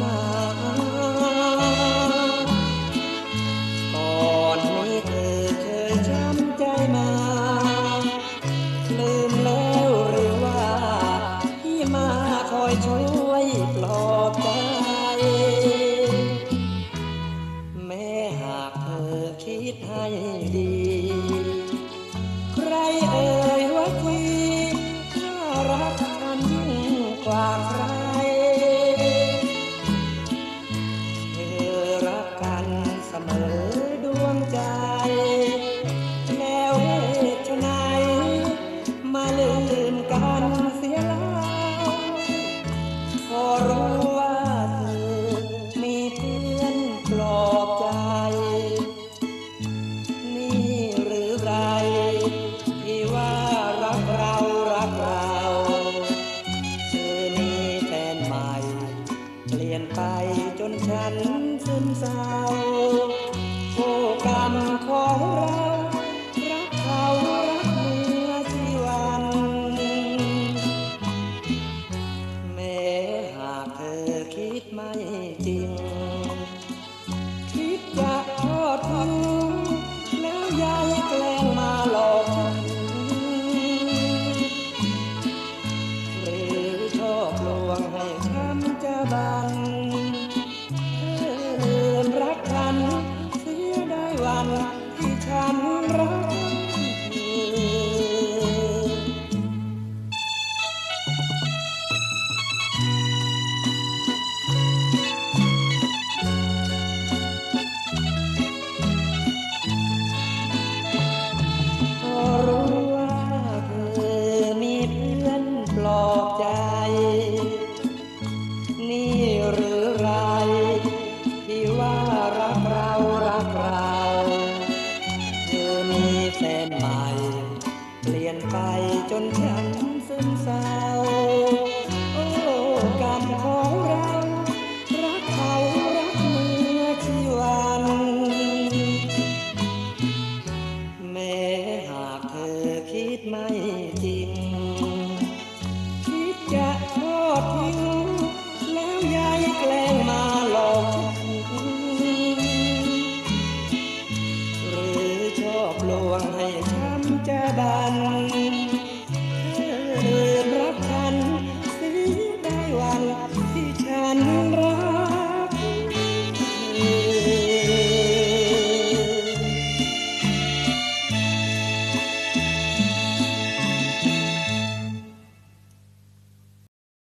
มาก่อนนี้เธอเคยช้ำใจมา ลืมแล้วหรือว่าที่มาคอยช่วยปลอบใจ แม่หากเธอคิดให้ดี ใครเอ่ยว่าคุยถ้ารักกันยิ่งกว่าใคร ฉันซึมเศร้าโอ้กรรมของเรารักเขารักเมื่อชีวัน แม้หากเธอคิดไม่จริง คิดจะทอดทิ้งแล้วยายแกล้งมาหลอกหรือชอบลวงให้ช้ำจะบัน ที่ฉันรัก เปลี่ยนไปจนฉันซึมเศร้า โอ้กรรมของเรา รักเขารักเมื่อชีวัน แม้หากเธอคิดไม่จริง คิดจะ